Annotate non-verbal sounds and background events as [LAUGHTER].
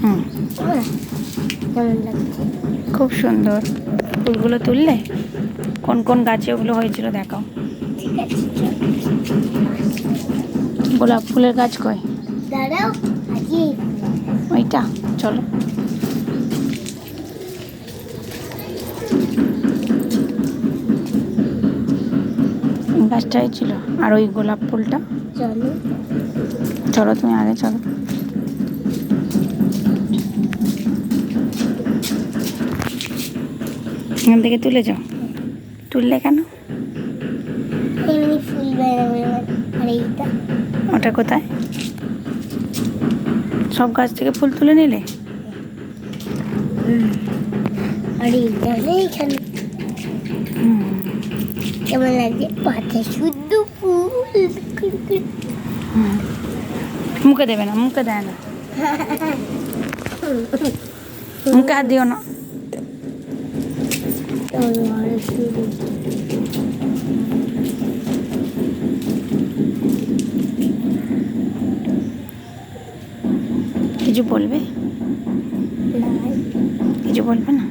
হুম। খুব সুন্দর। ফুলগুলো তুললে কোন কোন গাছে ওগুলো হয়েছিল দেখাও। গোলাপ ফুলের গাছ কয় ওইটা চলো। এই গাছটা হয়েছিল। আর ওই গোলাপ ফুলটা? চলো। চলো তুমি আগে চলো। এখান থেকে তুলে যাও। তুললে কেন? ওটা কোথায়? সব গাছ থেকে ফুল তুলে নিলে? কেমন পাতা শুদ্ধ ফুল। মুখে দেবে না মুখে দেয় না। [LAUGHS] মুখে আর দিও না। কিছু বলবে? কিছু বলবে না?